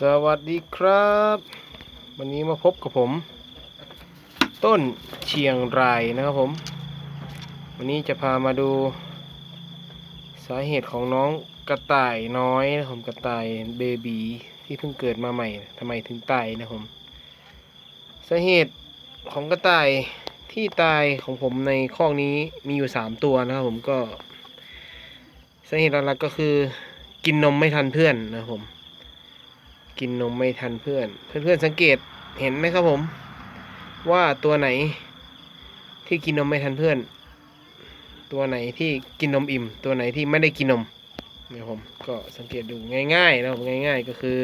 สวัสดีครับ วันนี้มาพบกับผม ต้นเชียงรายนะครับผม วันนี้จะพามาดู สาเหตุของน้องกระต่ายน้อยนะครับผมกระต่ายเบบีที่เพิ่งเกิดมาใหม่ทำไมถึงตายนะครับผมสาเหตุของกระต่ายที่ตายของผมในข้อกนี้มีอยู่สามตัวนะครับผมก็สาเหตุหลักๆก็คือกินนมไม่ทันเพื่อนนะครับผม กินนมไม่ทันเพื่อน เพื่อนๆสังเกตเห็นไหมครับผม ว่าตัวไหนที่กินนมไม่ทันเพื่อน ตัวไหนที่กินนมอิ่ม ตัวไหนที่ไม่ได้กินนมนะครับผมก็สังเกตดูง่ายๆนะครับง่าย ๆ ก็คือ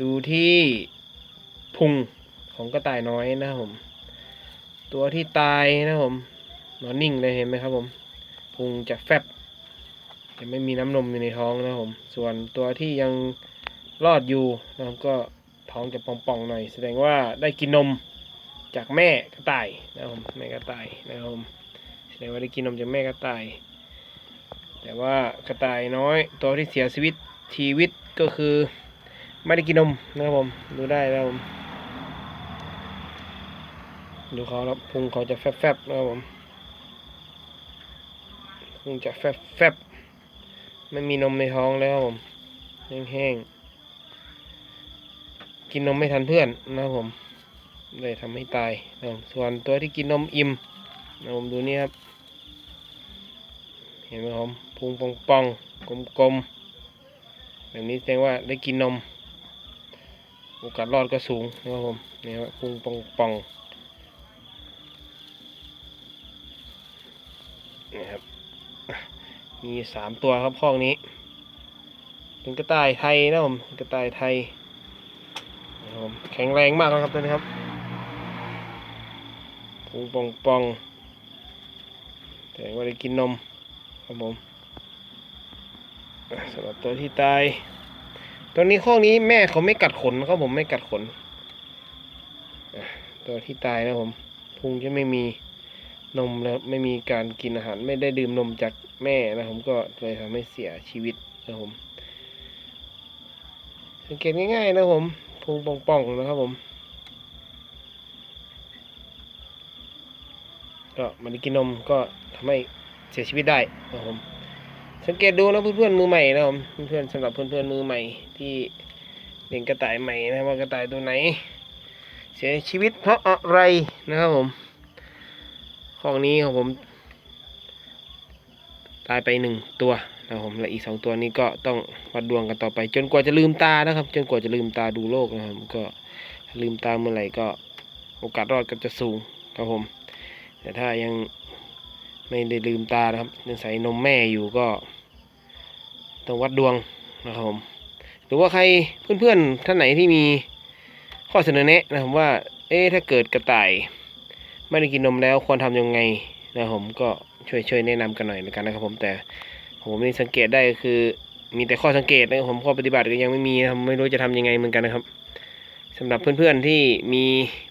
ดูที่พุงของกระต่ายน้อยนะครับผม ตัวที่ตายนะครับผมนอนนิ่งเลยเห็นไหมครับผมพุงจะแฟบจะไม่มีน้ำนมอยู่ในท้องนะครับผม ส่วนตัวที่ยัง รอดอยู่นะครับก็ท้องจะป่องๆหน่อย แสดงว่าได้กินนมจากแม่กระต่ายนะครับผมแม่กระต่ายนะครับผมแสดงว่าได้กินนมจากแม่กระต่าย แต่ว่ากระต่ายน้อยตัวที่เสียชีวิตชีวิตก็คือไม่ได้กินนมนะครับผมดูได้นะครับผมดูเขาแล้วพุงเขาจะแฟบๆนะครับผมพุงจะแฟบๆไม่มีนมในท้องแล้วครับผมแห้งๆ กินนมไม่ทันเพื่อนนะครับผมเลยทำให้ตายนะครับส่วนตัวที่กินนมอิ่มนะครับผมดูนี่ครับ เห็นไหมครับพุงปองๆกลมๆแบบนี้แสดงว่าได้กินนม โอกาสรอดก็สูงนะครับผมนี่ครับพุงปองๆนี่ครับมีสามตัวครับห้องนี้ เป็นกระต่ายไทยนะผมกระต่ายไทย แข็งแรงมากนะครับตัวนี้ครับพุงปองปองๆแต่ว่าได้กินนมครับผมสำหรับตัวที่ตายตัวนี้ข้องนี้แม่เขาไม่กัดขนครับผมไม่กัดขนตัวที่ตายนะผมพุงจะไม่มีนมแล้วไม่มีการกินอาหารไม่ได้ดื่มนมจากแม่นะผมก็เลยทำให้เสียชีวิตนะผมสังเกตง่ายๆนะผม พุงป่องๆนะครับผมก็มันกินนมก็ทำให้เสียชีวิตได้นะครับผม สังเกตดูนะเพื่อนๆมือใหม่นะครับผมเพื่อนๆสำหรับเพื่อนๆมือใหม่ที่เลี้ยงกระต่ายใหม่นะครับว่ากระต่ายตัวไหน เสียชีวิตเพราะอะไรนะครับผม ของนี้ของผม ตายไปหนึ่งตัว นะครับผมและอีกสองตัวนี้ก็ต้องวัดดวงกันต่อไป จนกว่าจะลืมตานะครับ จนกว่าจะลืมตาดูโลกนะครับ ก็ลืมตาเมื่อไหร่ก็โอกาสรอดก็จะสูงครับผม แต่ถ้ายังไม่ได้ลืมตานะครับยังใส่นมแม่อยู่ก็ต้องวัดดวงนะครับผมหรือว่าใครเพื่อนๆท่านไหนที่มีข้อเสนอแนะนะครับว่า เอ๊ะถ้าเกิดกระต่าย ไม่ได้กินนมแล้วควรทำยังไงนะครับผมก็ช่วยช่วยแนะนำกันหน่อยแล้วกันนะครับผมแต่ ผมนี่สังเกตได้คือ มีแต่ข้อสังเกตนะครับผมข้อปฏิบัติก็ยังไม่มีนะครับไม่รู้จะทำยังไงเหมือนกันนะครับสำหรับเพื่อนๆที่มี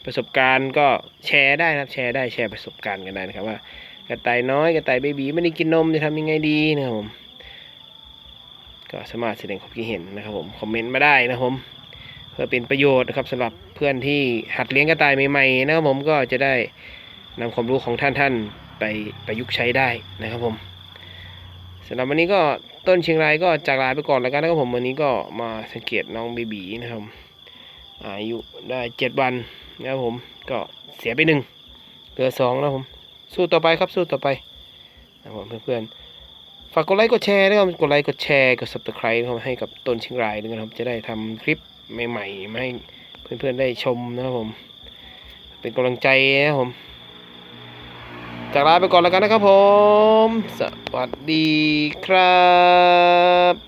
ประสบการณ์ก็แชร์ได้นะครับ แชร์ได้แชร์ประสบการณ์กันได้นะครับ ว่ากระต่ายน้อยกระต่ายเบบีไม่ได้กินนมจะทำยังไงดีนะครับผมก็สามารถแสดงความคิดเห็นนะครับผมคอมเมนต์มาได้นะครับผมเพื่อเป็นประโยชน์นะครับสำหรับเพื่อนที่หัดเลี้ยงกระต่ายใหม่ๆนะครับผมก็จะได้นำความรู้ของท่านๆไปประยุกต์ใช้ได้นะครับผม สำหรับวันนี้ก็ต้นเชียงรายก็จากลาไปก่อนแล้วกันนะครับผมวันนี้ก็มาสังเกตน้องเบบีนะครับอายุได้เจ็ดวันนะครับผมก็เสียไปหนึ่งเหลือสองแล้วผมสู้ต่อไปครับสู้ต่อไปนะครับผมเพื่อนๆฝากกดไลค์กดแชร์นะครับกดไลค์กดแชร์กด subscribe นะครับให้กับต้นเชียงรายด้วยนะครับจะได้ทำคลิปใหม่ๆมาให้เพื่อนๆได้ชมนะครับผม เป็นกำลังใจนะครับผม จากลาไปก่อนแล้วกันนะครับผม สวัสดีครับ